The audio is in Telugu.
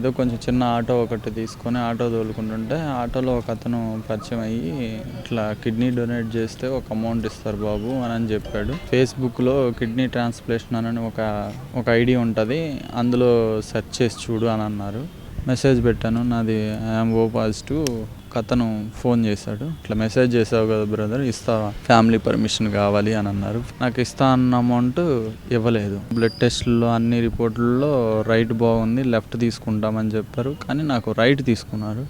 ఏదో కొంచెం చిన్న ఆటో ఒకటి తీసుకొని ఆటో తోలుకుంటుంటే ఆటోలో ఒక అతను పరిచయం అయ్యి ఇట్లా కిడ్నీ డొనేట్ చేస్తే ఒక అమౌంట్ ఇస్తారు బాబు అని అని చెప్పాడు. ఫేస్బుక్లో కిడ్నీ ట్రాన్స్ప్లేషన్ అని ఒక ఒక ఐడి ఉంటుంది. అందులో సెర్చ్ చేసి చూడు అని అన్నారు. మెసేజ్ పెట్టాను. నాది ఐఎమ్ ఓ పాజిటివ్. అతను ఫోన్ చేశాడు. ఇట్లా మెసేజ్ చేసావు కదా బ్రదర్ ఇస్తావా ఫ్యామిలీ పర్మిషన్ కావాలి అని అన్నారు. నాకు ఇస్తా అన్న అమౌంట్ ఇవ్వలేదు. బ్లడ్ టెస్ట్లో అన్ని రిపోర్టుల్లో రైట్ బాగుంది లెఫ్ట్ తీసుకుంటామని చెప్పారు. కానీ నాకు రైట్ తీసుకున్నారు.